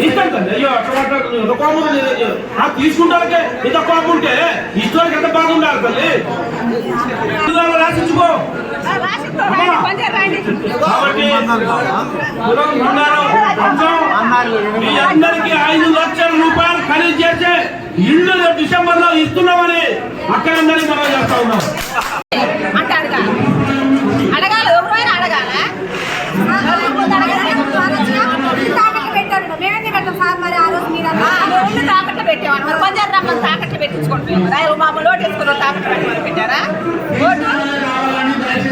ఇష్టం కదా కోపం ఆ ఇంత కోపం ఉంటే ఇష్టానికి ఎంత బాధ తల్లి రాసించుకో మీ అందరికి ఐదు లక్షల రూపాయలు ఖరీదు చేసే ఇల్లు డిసెంబర్లో ఇస్తున్నామని అక్కడ మనం చేస్తా ఉన్నాం ఇల్లు తాకట్లు పెట్టేవాడు మరి పంజాబ్ రమ్మని తాకట్లు పెట్టించుకుంటున్నాం రైలు మామూలు ఓటు వేసుకుని తాకట్లు పెట్టమని పెట్టారా? ఓటు?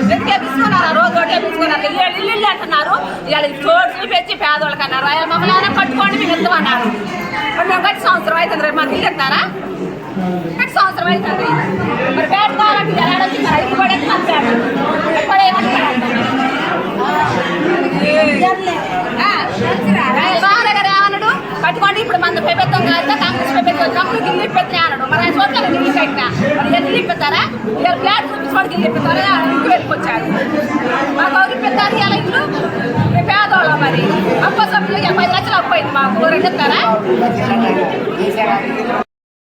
ఎందుకు వేపించుకున్నారు? ఆ రోజు ఓటు వేపించుకున్నారు. ఇల్లు ఇల్లు ఇల్లు అంటున్నారు. ఇవాళ చోట్లు పెంచి పేదవాళ్ళకి అన్నారు. ఆయన మమ్మల్ని కట్టుకోండి మేము ఇస్తామన్నారు మరి మేము గట్టి సంవత్సరం అవుతుంది రేపు మాకు ఇల్లు ఇస్తారా గట్టి సంవత్సరం అవుతుంది. మరి కావాలంటే ఎలా వచ్చింది ఇది ఎక్కడ ఏమన్నాడు పట్టుకోండి. ఇప్పుడు మన ప్రభుత్వం కాదు కాంగ్రెస్ ప్రభుత్వం వచ్చినప్పుడు గిల్లు ఇప్పెత్తే అన్నాడు. మరి ఆయన చోట్ల గిల్లు పెట్టినా? మరి ఇక గిల్లు ఇప్పిస్తారా ఇక ఫ్లాట్ చూపించుకోండి గిల్లు ఇప్పిస్తారా ఇంటికి వెళ్ళిపోచ్చారు మా గౌరీ పెట్టారు ఇలా ఇల్లు మీ పేదవాళ్ళం మరి. అప్ప సభ్యులు ఎనభై లక్షలు అప్పు అయింది మాకు. రెండు ఇస్తారా?